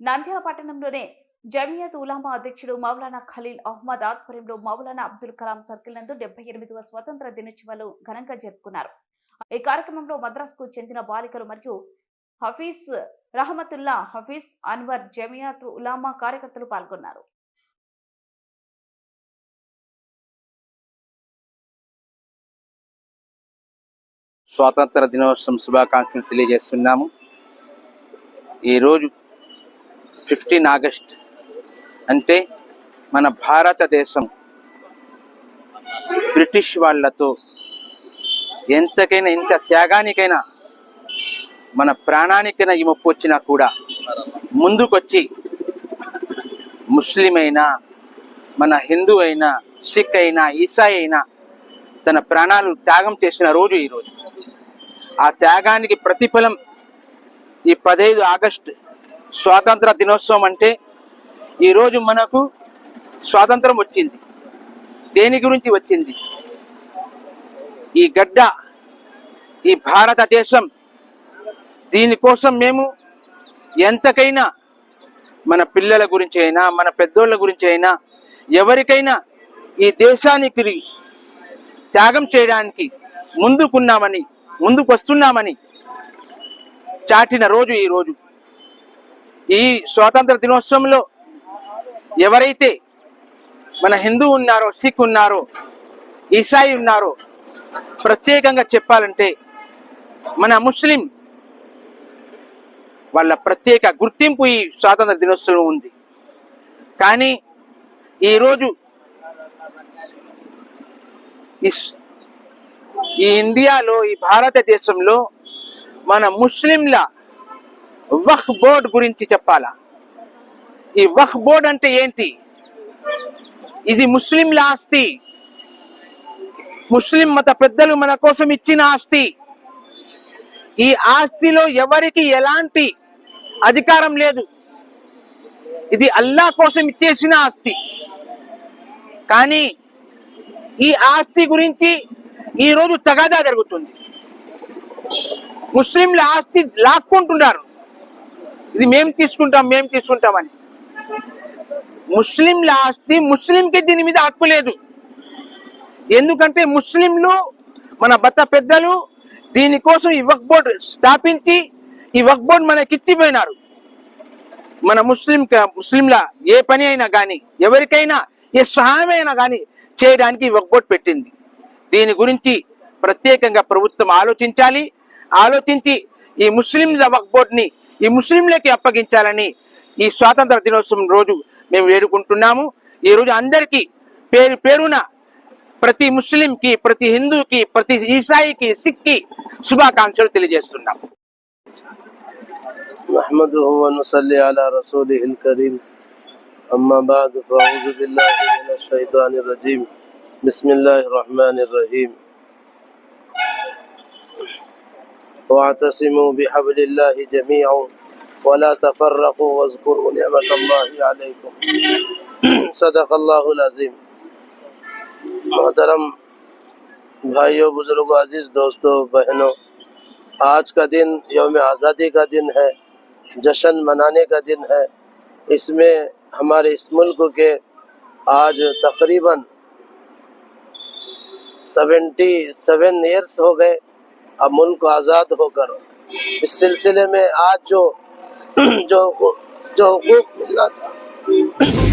నంద్యాల పట్టణంలోనే జమియత్ ఉలామా అధ్యక్షుడు మౌలానా ఖలీల్ అహ్మద్ ఆధ్వర్యంలో మౌలానా అబ్దుల్ కలాం సర్కిల్ నందు డెబ్బై ఎనిమిదవ స్వతంత్ర దినోత్సవాలు ఘనంగా జరుపుకున్నారు. ఈ కార్యక్రమంలో మద్రాసుకు చెందిన బాలికలు మరియు హఫీజ్ రహమతుల్లా హఫీజ్ అన్వర్ జమియాత్ ఉలామా కార్యకర్తలు పాల్గొన్నారు. స్వాతంత్ర దినోత్సవం శుభాకాంక్షలు తెలియజేస్తున్నాము. ఈరోజు ఫిఫ్టీన్ ఆగస్ట్ అంటే మన భారతదేశం బ్రిటిష్ వాళ్ళతో ఎంతకైనా ఎంత త్యాగానికైనా మన ప్రాణానికైనా ఈ ముప్పు వచ్చినా కూడా ముందుకొచ్చి ముస్లిం అయినా మన హిందూ అయినా సిక్ అయినా ఈసాయి అయినా తన ప్రాణాలు త్యాగం చేసిన రోజు ఈరోజు ఆ త్యాగానికి ప్రతిఫలం ఈ పదహైదు ఆగస్టు స్వాతంత్ర దినోత్సవం అంటే ఈరోజు మనకు స్వాతంత్రం వచ్చింది. దేని గురించి వచ్చింది? ఈ గడ్డ ఈ భారతదేశం దీనికోసం మేము ఎంతకైనా మన పిల్లల గురించి అయినా మన పెద్దోళ్ళ గురించి అయినా ఎవరికైనా ఈ దేశానికి త్యాగం చేయడానికి ముందుకున్నామని ముందుకు వస్తున్నామని చాటిన రోజు ఈ రోజు. ఈ స్వాతంత్ర దినోత్సవంలో ఎవరైతే మన హిందూ ఉన్నారో సిక్ ఉన్నారో ఈసాయి ఉన్నారో ప్రత్యేకంగా చెప్పాలంటే మన ముస్లిం వాళ్ళ ప్రత్యేక గుర్తింపు ఈ స్వాతంత్ర దినోత్సవం ఉంది. కానీ ఈరోజు ఈ ఈ ఇండియాలో ఈ భారతదేశంలో మన ముస్లింల వహ్ బోర్డ్ గురించి చెప్పాలా? ఈ వహ్ బోర్డ్ అంటే ఏంటి? ఇది ముస్లింల ఆస్తి. ముస్లిం మత పెద్దలు మన కోసం ఇచ్చిన ఆస్తి. ఈ ఆస్తిలో ఎవరికి ఎలాంటి అధికారం లేదు. ఇది అల్లా కోసం ఇచ్చేసిన ఆస్తి. కానీ ఈ ఆస్తి గురించి ఈ రోజు తగాదా జరుగుతుంది. ముస్లింల ఆస్తి లాక్కుంటున్నారు. ఇది మేము తీసుకుంటాం మేం తీసుకుంటామని. ముస్లింల ఆస్తి ముస్లింకి దీని మీద హక్కు లేదు. ఎందుకంటే ముస్లింలు మన భర్త పెద్దలు దీనికోసం ఈ వక్ బోర్డు స్థాపించి ఈ వక్ బోర్డు మనకి ఎత్తిపోయినారు మన ముస్లిం ముస్లింల ఏ పని అయినా కానీ ఎవరికైనా ఏ సహాయం అయినా కానీ చేయడానికి ఈ వక్ బోర్డు పెట్టింది. దీని గురించి ప్రత్యేకంగా ప్రభుత్వం ఆలోచించాలి. ఆలోచించి ఈ ముస్లింల వక్ బోర్డుని ఈ ముస్లింలకి అప్పగించాలని ఈ స్వాతంత్ర దినోత్సవం రోజు మేము వేడుకుంటున్నాము ఈ రోజు అందరికీ పేరు పేరున ప్రతి ముస్లింకి ప్రతి హిందూకి ప్రతి ఈసాయికి సిక్కి శుభాకాంక్షలు తెలియజేస్తున్నాము نحمده ونصلي على رسوله الكريم أما بعد فأعوذ بالله من الشيطان الرجيم بسم الله الرحمن الرحيم واعتصموا بحبل الله جميعا ولا تفرقوا واذكروا نعمة الله عليكم. صدق الله العظيم. محترم بھائیوں بزرگوں عزیز دوستوں بہنوں آج کا دن یوم آزادی کا دن ہے، جشن منانے کا دن ہے۔ اس میں ہمارے اس ملک کے آج تقریباً سیونٹی سیون ایئرس ہو گئے۔ अब मुल्क आज़ाद होकर इस सिलसिले में आज जो जो जो हकूक मिला था।